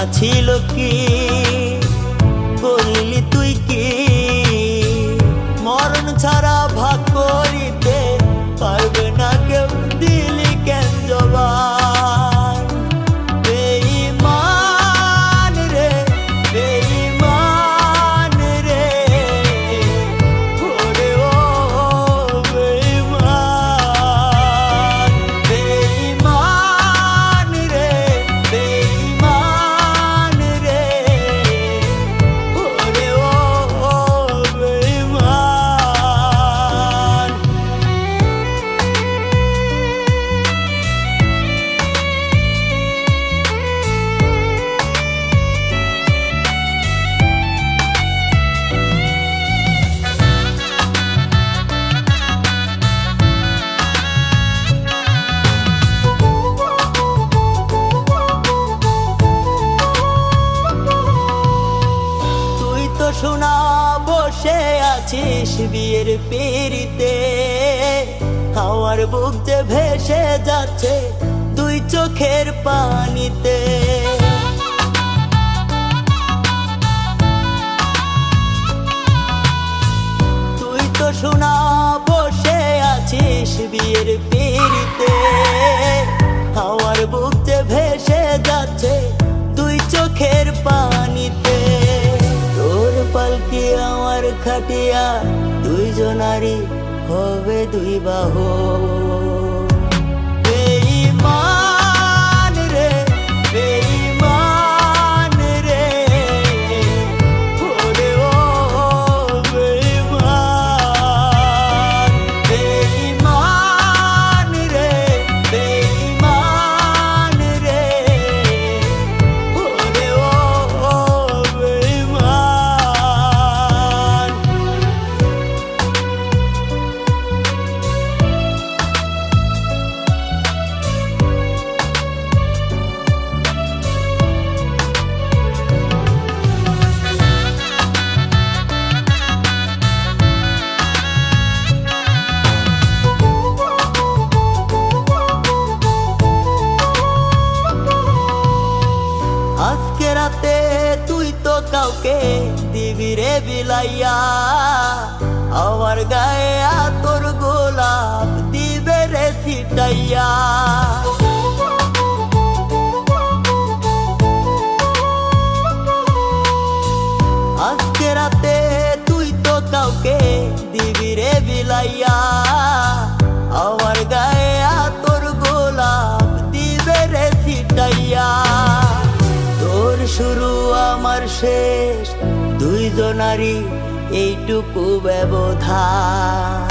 জানা ছিল কি? করলি তুই কি? মরণ ছাড়া ভাগ আছিস বিয়ের পিড়িতে আমার বুক যে ভেসে যাচ্ছে দুই চোখের পানিতে। তুই তো শোনা বসে আছিস বিয়ের পিড়িতে আমার বুক যে ভেসে যাচ্ছে দুই চোখের তোর পালকি আমার খাটিয়া দুইজনারই হবে দুই বাহু। দিবি রে বিলাইয়া, আমার গায়ে তোর গোলাপ দিবে রে ছিটাইয়া। আজকে রাতে তুই তো কাউকে বিলাইয়া, আমার গায়ে শেষ। দুইজনারই এইটুকু ব্যবধান।